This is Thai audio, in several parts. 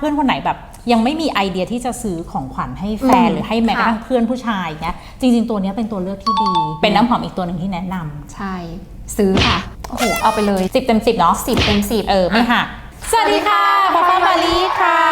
เพื่อนคนไหนแบบยังไม่มีไอเดียที่จะซื้อของขวัญให้แฟนอืมหรือให้แม้กระทั่งค่ะเพื่อนผู้ชายเนี้ยจริง ๆ ตัวเนี้ยเป็นตัวเลือกที่ดี เป็นน้ำหอมอีกตัวหนึ่งที่แนะนำใช่ ซื้อค่ะโอ้โหเอาไปเลยสิบเต็มสิบเนาะสิบเต็มสิบเออไม่หักสวัสดีค่ะพ่อฟ้ามาลีค่ะ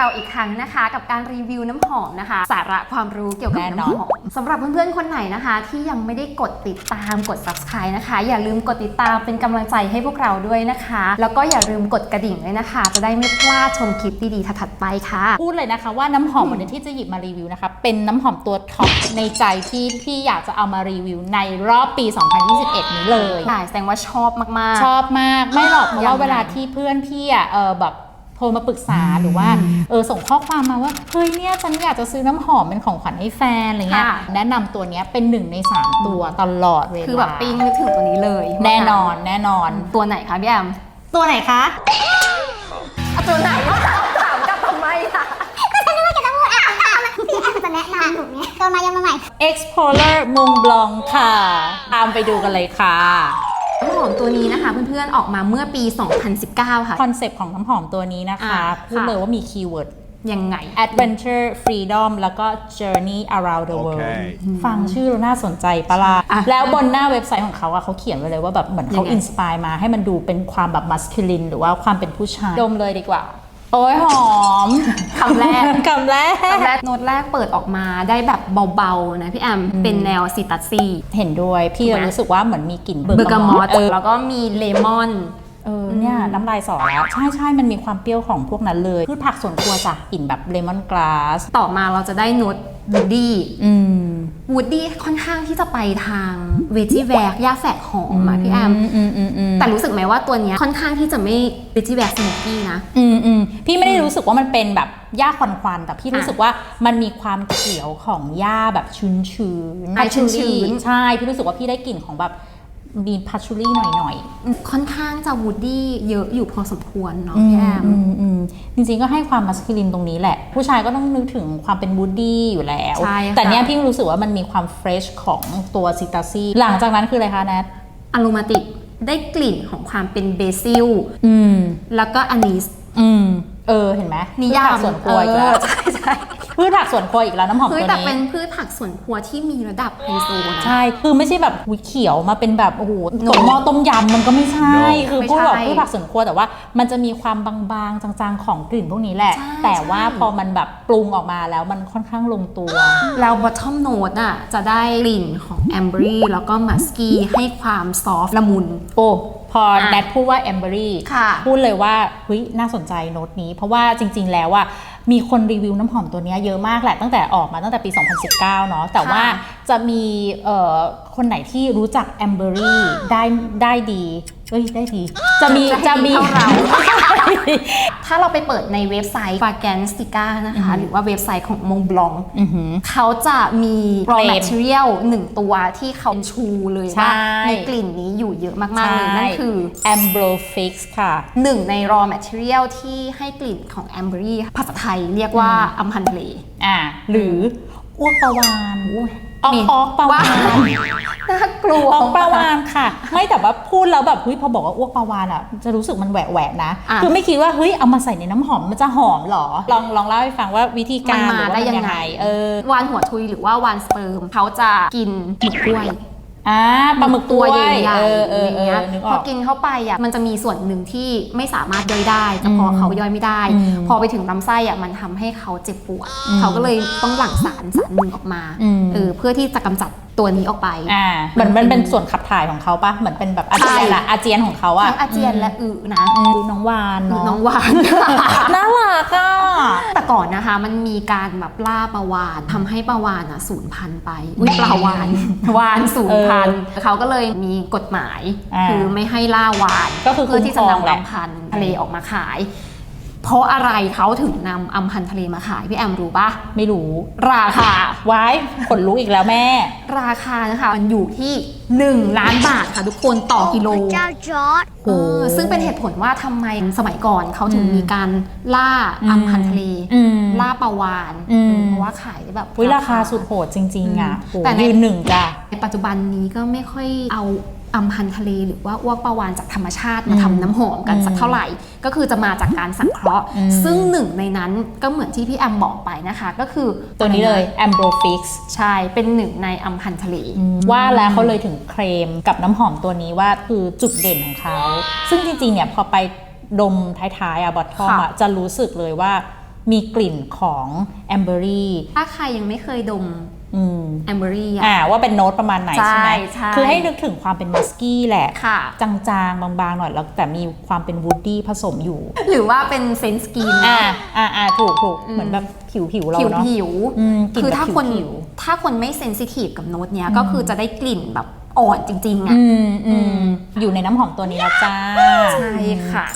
เราอีกครั้งนะคะ กับการรีวิวน้ำหอมนะคะ สาระความรู้เกี่ยวกับแน่นอนน้ำหอมสำหรับเพื่อนๆคนไหนนะคะ ที่ยังไม่ได้กดติดตามกด subscribe นะคะ อย่าลืมกดติดตามเป็นกำลังใจให้พวกเราด้วยนะคะ แล้วก็อย่าลืมกดกระดิ่งด้วยนะคะ จะได้ไม่พลาดชมคลิปดีๆถัดๆไปค่ะ พูดเลยนะคะว่าน้ำหอมวันนี้ที่จะหยิบมารีวิวนะคะ เป็นน้ำหอมตัวท็อปในใจที่พี่อยากจะเอามารีวิวในรอบปี 2021 นี้เลยใช่แสดงว่าชอบมากๆ ชอบมาก ไม่หรอกเพราะว่ายังไงเวลาที่เพื่อนพี่อะเออแบบโทรมาปรึกษาหรือว่าเออส่งข้อความมาว่าเฮ้ยเนี่ยฉันอยากจะซื้อน้ำหอมเป็นของขวัญให้แฟนอะไรเงี้ยค่ะแนะนำตัวเนี้ยเป็นหนึ่งในสามตัวตลอดเวลาคือแบบปิ้งนึกถึงตัวนี้เลย แน่นอนแน่นอนตัวไหนคะพี่แอมตัวไหนคะเอาตัวไหนถามถามกลับทำไมล่ะจะแนะนำถูกไหมโดนมายังมาใหม่ Explorer มงบลองค่ะ ตามไปดูกันเลยค่ะ น้ำหอมตัวนี้นะคะ เพื่อนๆออกมาเมื่อปี 2019 ค่ะ คอนเซปต์ของน้ำหอมตัวนี้นะคะอ่าพูดค่ะ เลยว่ามีคีย์เวิร์ด ยังไง adventure freedom แล้วก็ journey around the world โอเค ฟังชื่อแล้วน่าสนใจปะล่ะอะแล้วบนหน้าเว็บไซต์ของเขาอะเขาเขียนไว้เลยว่าแบบเหมือนเขายังไง อินสปายมาให้มันดูเป็นความแบบ masculine หรือว่าความเป็นผู้ชาย ดมเลยดีกว่า โอ้ยหอมคำแรกคำแรกคำแรกโน้ตแรกเปิดออกมาได้แบบเบาๆนะพี่แอมเป็นแนวซิตัสซี่เห็นด้วย พี่ถูกไหมรู้สึกว่าเหมือนมีกลิ่นเบอร์กามอสเออแล้วก็มีเลมอนเออเนี่ยน้ำลายสอแล้วใช่ใช่มันมีความเปรี้ยวของพวกนั้นเลยพืชผักสวนครัวจ้ะกลิ่นแบบเลมอนก a าสต่อมาเราจะได้โน้ตวูดดี้อืม วูดดี้ค่อนข้างที่จะไปทางเวจี้แวกย่าแฝกหอมอะพี่แอมอืมอืมอืมแต่รู้สึกไหมว่าตัวเนี้ยค่อนข้างที่จะไม่เวจี้แวกสโมกี้นะอืมอืมพี่ไม่ได้รู้สึกว่ามันเป็นแบบหญ้าควันควันๆแต่พี่อะรู้สึกว่ามันมีความเขียวของหญ้าแบบชื้นชื้นอะชื้นๆใช่พี่รู้สึกว่าพี่ได้กลิ่นของแบบ มีพัชชูรี่หน่อยหน่อยค่อนข้างจะวูดดี้เยอะอยู่พอสมควรเนาะอืพี่มแอมอืมอืมจริงๆก็ให้ความมัสคิลินตรงนี้แหละ ผู้ชายก็ต้องนึกถึงความเป็นบูดดี้อยู่แล้วใช่ค่ะแต่เนี้ยพี่รู้สึกว่ามันมีความเฟรชของตัวซิตาซีหลังจากนั้นคืออะไรคะแนทอโรมาติกได้กลิ่นของความเป็นเบซิลอืมแล้วก็อันนิสอืมเออเห็นไหมนิยามพืชผักสวนครัวอีกแล้วเออใช่ใช่ พืชผักสวนครัวอีกแล้วน้ำหอมเฮ้ตัยวแต่นี้เป็นพืชผักสวนครัวที่มีระดับไฮโซนะ ใช่คือไม่ใช่แบบหุยเขียวมาเป็นแบบโอ้โหโนกดหม้อต้มยำมันก็ไม่ใช่ No คือไม่พวกแบบใช่พืชผักสวนครัวแต่ว่า มันจะมีความบางๆจางๆของกลิ่นพวกนี้แหละ ใช่แต่ว่าใช่ พอมันแบบปรุงออกมาแล้วมันค่อนข้างลงตัว แล้วบอททอมโน e อะ จะได้กลิ่นของแอมเบอรี่แล้วก็มัสกี้ให้ความซอฟต์ละมุน โอ้พออะแนทพูดว่าแอมเบอรี่ค่ะ พูดเลยว่าเฮ้ยน่าสนใจโน้ตนี้ เพราะว่าจริง ๆ แล้วอะมีคนรีวิวน้ำหอมตัวเนี้ยเยอะมากแหละตั้งแต่ออกมาตั้งแต่ปี 2019 เนาะแต่ว่าจะมีเอ่อคนไหนที่รู้จักแอมเบอรี่ได้ได้ดีเอ้ยได้ดีจะมีจะจะให้ดีมีเท่าเราถ้าเราไปเปิดในเว็บไซต์ f a g a n s t i c a นะคะ หรือว่าเว็บไซต์ของมงบลองอือหือเขาจะมี raw เคลม material หนึ่งตัวที่เขาชูเลยใช่ว่ามีกลิ่นนี้อยู่เยอะมากๆเลยนั่นคือ a m b r o Fix ค่ะหนึ่งใน raw material ที่ให้กลิ่นของแอมเบอรี่ภาษาไทยเรียกว่าอัมพันธ์ทะเลอ่าหรืออ้วกปลาวานออกมีออกปลาวานน่ากลัวออกปลาวานค่ะ ไม่แต่ว่าพูดแล้วแบบเฮ้ยพอบอกว่าอ้วกปลาวานอะจะรู้สึกมันแหวะแหวะๆนะอะคือไม่คิดว่าเฮ้ยเอามาใส่ในน้ำหอมมันจะหอมเหรอ ลองลองเล่าให้ฟังว่าวิธีมักานรหมารือว่าได้มันยังยังไงไงเออวานหัวทุยหรือว่าวานสเปิร์มเขาจะกินหมึกกล้วย อ่าปลาหมึกตัวกใหล้ญ่วยๆเออเอออย่างเอเงี้อยนึกอพออก กินเข้าไปอะมันจะมีส่วนหนึ่งที่ไม่สามารถย่อยได้กระเพาะอืมเขาย่อยไม่ได้ อืมพอไปถึงลำไส้อะมันทำให้เขาเจ็บปวดอืมเขาก็เลยต้องหลั่งสารสารหนึ่งออกมาอืม เออเพื่อที่จะกำจัดตัวนี้ออกไป อ่าเหมือนมันเป็นส่วนขับถ่ายของเขาปะเหมือนเป็นแบบอาเจียนใช่ละอาเจียนของเขาอะทั้งอาเจียนและอึนะอืมดูน้องวานเนาะ น้องหวาน น่ารักอะแต่ก่ อนนะคะมันมีการแบบล่าปลาวานทำให้ปลาวานอะสูญพันธุ์ไปอุ้ยปลาวาน วานสูญพันธุ์เขาก็เลยมีกฎหมาย อ่าคือไม่ให้ล่าวานก็คือเพื่อที่จะคุ้มครองนำแหละอำพันธ์ทะเลออกมาขาย เพราะอะไรเขาถึงนำอำพันธ์ทะเลมาขายพี่แอมรู้ปะไม่รู้ราคา วายขนลุกอีกแล้วแม่ ราคานะคะมันอยู่ที่ 1 ล้านบาทค่ะทุกคนต่อกิโล เจ้าจอร์ด เออซึ่งเป็นเหตุผลว่าทำไมสมัยก่อนเขาถึงอืมมีการล่าอำพันธ์ทะเลอืมล่า ปลาวานอืม เพราะว่าขายได้แบบ วิราคาสุดโหดจริง ๆ อะอืมโหแต่ใน ยืนหนึ่งจ้ะ ในปัจจุบันนี้ก็ไม่ค่อยเอาอัมพันธ์ทะเลหรือว่าอ้วกปลาวานจากธรรมชาติมาทำน้ำหอมกันสักเท่าไหร่ ก็คือจะมาจากการสังเคราะห์ อืม ซึ่งหนึ่งในนั้นก็เหมือนที่พี่แอมบอกไปนะคะ ก็คือตัวนี้เลย Ambrofix ใช่เป็นหนึ่งในอัมพันธ์ทะเล ว่าแล้วเขาเลยถึงเคลมกับน้ำหอมตัวนี้ว่าคือจุดเด่นของเขา ซึ่งจริงๆ เนี่ยพอไปดมท้ายๆอะบอททอมอะค่ะจะรู้สึกเลยว่า มีกลิ่นของแอมเบอรี่ถ้าใครยังไม่เคยดมอืมแอมเบอรี่อะอ่าว่าเป็นโน้ตประมาณไหนใช่ไหมใช่ใช่คือให้นึกถึงความเป็นมัสกี้แหละค่ะจางๆ บางๆ หน่อยแล้วแต่มีความเป็นวูดดี้ผสมอยู่ หรือว่าเป็นเซนสกีนอ่าอ่าอ่าถูกถูกอืมเหมือนแบบผิวผิวๆเราผิวเนาะผิวอืมกลิ่นคือแบบถ้าคนผิวถ้าคนไม่เซนซิทีฟกับโน้ตเนี้ยก็คือจะได้กลิ่นแบบอ่อนจริงๆอะอืมอือืมมอยู่ในน้ำหอมตัวนี้แล้วจ้าใช่ค่ะ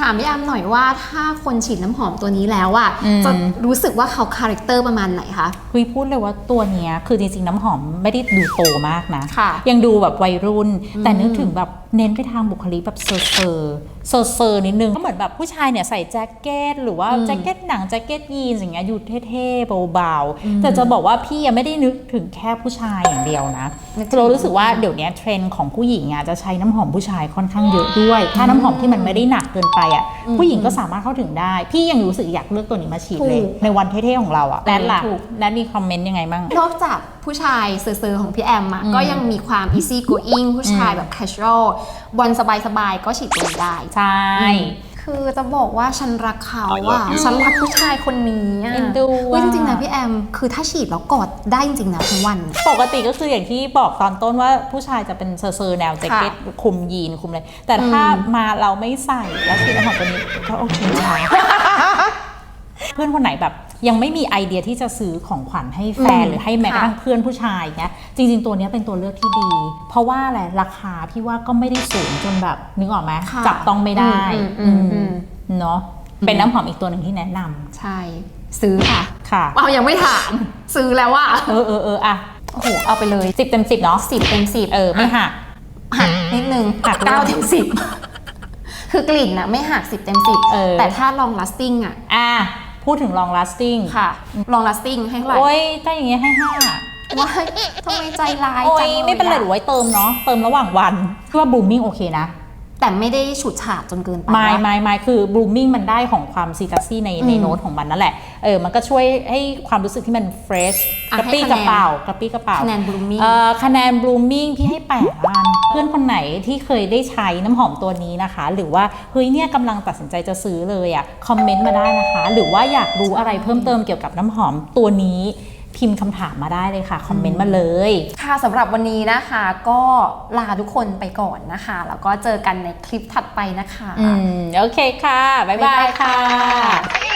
ถามพี่แอมหน่อยว่าถ้าคนฉีดน้ำหอมตัวนี้แล้วอะอืม จะรู้สึกว่าเขาคาแรคเตอร์ประมาณไหนคะคุยพูดเลยว่าตัวเนี้ยคือจริงๆน้ำหอมไม่ได้ดูโตมากนะ ค่ะ ยังดูแบบวัยรุ่น แต่อืมนึกถึงแบบเน้นไปทางบุคลิกแบบเซอร์เซอร์ เซอร์เซอร์นิดนึงก็เหมือนแบบผู้ชายเนี่ยใส่แจ็คเก็ตหรือว่าอืมแจ็คเก็ตหนังแจ็คเก็ตยีนส์อย่างเงี้ยอยู่เท่ๆเบาอืมๆแต่จะบอกว่าพี่ยังไม่ได้นึกถึงแค่ผู้ชายอย่างเดียวนะนึกถึงเรารู้สึกว่าเดี๋ยวนี้เทรนด์ของผู้หญิงอะจะใช้น้ำหอมผู้ชายค่อนข้างเยอะด้วย ถ้าน้ำหอมที่มันไม่ได้หนักเกินไปอะอืมผู้หญิงก็สามารถเข้าถึงได้ พี่ยังรู้สึกอยากเลือกตัวนี้มาฉีดเลยถูกในวันเท่ๆของเราอะแนทล่ะถูกแนทมีคอมเมนต์ยังไงบ้างนอกจากผู้ชายเซอร์ๆของพี่แอมอะอืมก็ยังมีความ easy going ผู้ชายแบบ casual วันสบายๆก็ฉีดตัวนี้ได้ใช่ คือจะบอกว่าฉันรักเขาอะฉันรักผู้ชายคนนี้อะเอ็นดูเฮ้ยอะจริงๆนะพี่แอม คือถ้าฉีดแล้วกอดได้จริงๆนะทั้งวัน ปกติก็คืออย่างที่บอกตอนต้นว่าผู้ชายจะเป็นเซอร์ๆแนวแจ็คเก็ตคลุมยีนคลุมอะไรแต่ถ้าอืมมาเราไม่ใส่แล้วฉีดน้ำหอมตัวนี้ก็โอเคนะคะ เพื่อนคนไหนแบบ ยังไม่มีไอเดียที่จะซื้อของขวัญให้แฟนอืมหรือให้แม้กระทั่งค่ะเพื่อนผู้ชายเนี้ยจริง ๆ ตัวเนี้ยเป็นตัวเลือกที่ดี เพราะว่าอะไรราคาพี่ว่าก็ไม่ได้สูงจนแบบนึกออกไหมค่ะจับต้องไม่ได้อืมอืมอืมเนาะเป็นน้ำหอมอีกตัวหนึ่งที่แนะนำใช่ ซื้อค่ะค่ะเอายังไม่ถามซื้อแล้วว่าเออเออเอออะโอ้โหเอาไปเลยสิบเต็มสิบเนาะสิบเต็มสิบเออไม่หักหักนิดนึงหักเก้าเต็มสิบคือกลิ่นอะไม่หักสิบเต็มสิบเออแต่ถ้า long lasting อะอะ พูดถึง long lasting ค่ะ long lasting ให้เท่าไหร่โอ้ยถ้าอย่างเงี้ยให้ห้าว้ายทำไมใจร้ายโอ้จัยงลอะไม่เป็นไรหรือไว้เติมเนาะเติมระหว่างวันพี่ว่า blooming โอเคนะ แต่ไม่ได้ฉูดฉาดจนเกินไปไม่นะไม่ไม่คือ blooming มันได้ของความซีตัสซี่ในอืมในโน้ตของมันนั่นแหละ เออ มันก็ช่วยให้ความรู้สึกที่มัน fresh อะกระปี้ให้กคะระแนน เป๋ากระปี้กระเป๋า คะแนน blooming เอ่อคะแนน blooming พี่ให้แปดล้าน เพื่อนคนไหนที่เคยได้ใช้น้ำหอมตัวนี้นะคะ หรือว่าเฮ้ยเนี่ยกำลังตัดสินใจจะซื้อเลยอะ่ะ คอมเมนต์มาได้นะคะ หรือว่าอยากรู้อะไรเพิ่มเติมเกี่ยวกับน้ำหอมตัวนี้ พิมพ์คำถามมาได้เลยค่ะ คอมเมนต์มาเลย ค่ะสำหรับวันนี้นะคะ ก็ลาทุกคนไปก่อนนะคะ แล้วก็เจอกันในคลิปถัดไปนะคะ อืม โอเคค่ะ บ๊ายบายค่ะ